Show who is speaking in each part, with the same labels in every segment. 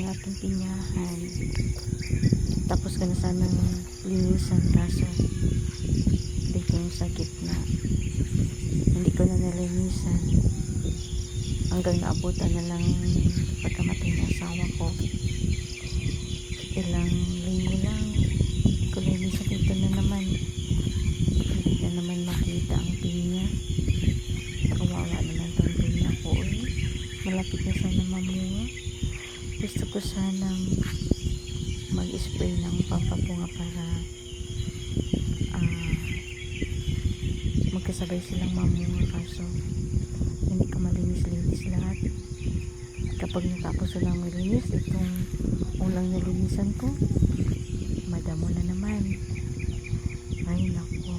Speaker 1: ang ating pinyahan. Tapos ka na sanang linisan kaso dito sa gitna. Hindi ko na nalinisan. Hanggang naabutan na lang pagkamatay ng asawa ko. Ilang linggo lang. Hindi ko nalinisan dito na naman. Hindi na naman makita ang pinya. Kawawa naman tong pinya ko. Eh. Malapit na sana mamunga. Gusto ko sanang mag-spray ng pampapunga para ah magkasabay silang mamunga. Kaso hindi ka malinis-linis lahat. Kapag natapos silang malinis itong ulang nalinisan ko madamo na naman. Ay nako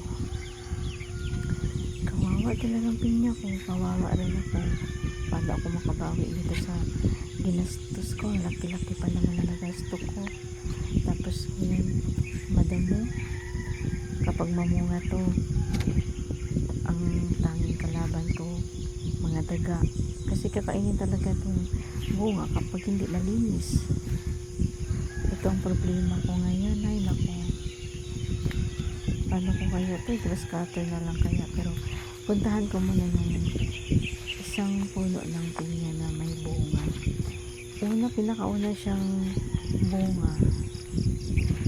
Speaker 1: kawawa talagang pinya ko. Kawawa rin ako. Paano ako makabawi dito sa ginastos ko laki-laki pa naman na nagasto ko. Tapos ngayon madamo kapag mamunga to ang tanging kalaban ko mga daga. Kasi kakainin talaga itong bunga kapag hindi malinis. Ito ang problema ko ngayon. Ay nako paano ko kaya ito? Grass cutter na lang kaya. Pero puntahan ko muna ng isang puno ng pinya na may bunga una pinakauna siyang bunga.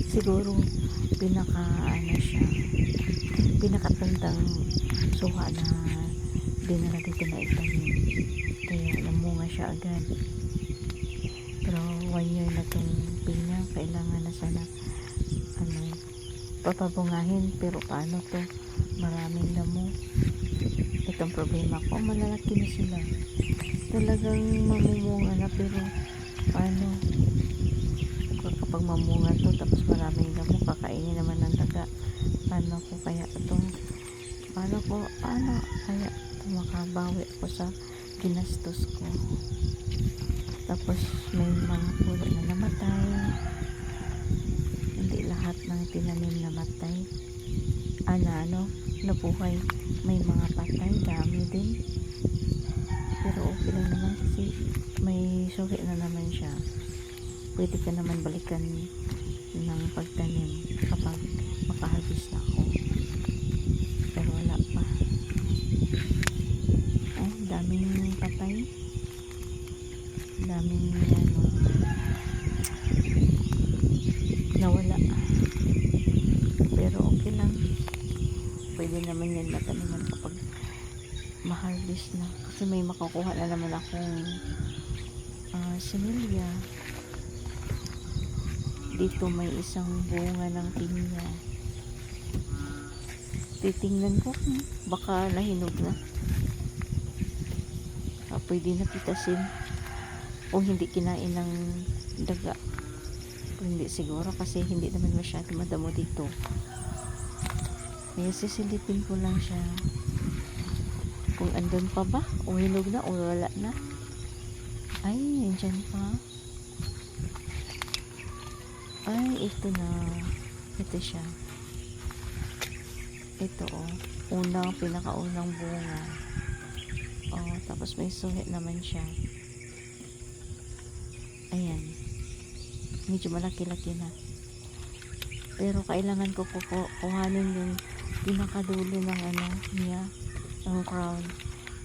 Speaker 1: Siguro pinaka ano siya pinakatandang suha na dinala dito na itanim kaya namunga siya agad. Pero one year na tong pinya kailangan na sana ano papabungahin. Pero paano to? Maraming damo problema ko malalaki na sila. Talagang mamumunga na pero paano kapag mamunga to tapos maraming damo kakainin naman ng daga. Paano ko kaya itong paano ko paano kaya makabawi ako sa ginastos ko. Tapos may mga puno na namatay. Hindi lahat ng tinanim namatay ano ano nabuhay. May mga patay dami din. Pero okay lang naman kasi may suhi na naman siya. Pwede ka naman balikan ng pagtanim kapag makaharvest na ako. Pero wala pa. Ay daming patay. Daming ano nawala. Pero okay lang pwede naman yan mataniman kapag ma-harvest na. Kasi may makukuha na naman akong uh, similya dito may isang bunga ng pinya titingnan ko hmm, baka nahinog na. Ah, pwede na pitasin. O hindi kinain ng daga. Hindi siguro kasi hindi naman masyado madamo dito kaya sisilipin ko lang siya. Kung andun pa ba? O hinog na o wala na. Ay nandyan pa. Ay ito na. Ito siya. Ito oh. Unang pinakaunang bunga. Oh tapos may suhit naman siya. Ayan. Medyo malaki-laki na pero kailangan ko kuku- kuhanin yung pinakadulo ng ano niya ng crown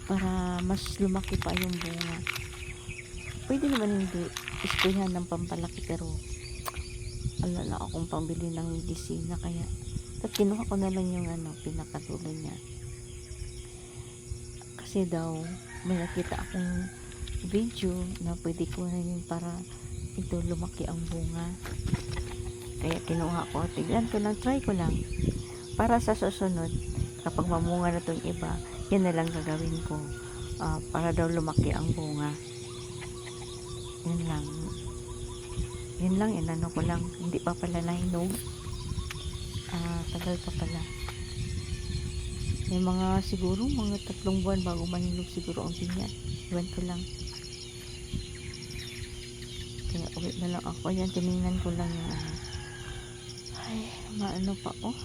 Speaker 1: para mas lumaki pa yung bunga. Pwede naman hindi isprayan ng pampalaki pero ala na akong pambili ng medisina kaya at kinuha ko na lang yung ano pinakadulo niya. Kasi daw may nakita akong video na pwede ko na yun para ito lumaki ang bunga kaya kinuha ko. Tignan ko lang try ko lang. Para sa susunod kapag mamunga na tong iba yan na lang gagawin ko. Ah, para daw lumaki ang bunga. Yun lang. Yun lang inano ko lang. Hindi pa pala nahinog ah tagal pa pala. May mga siguro mga tatlong buwan bago mahinog siguro ang pinya. Iwan ko lang. Kaya uwi na lang ako. Yan tiningnan ko lang yung ano ay maano pa oh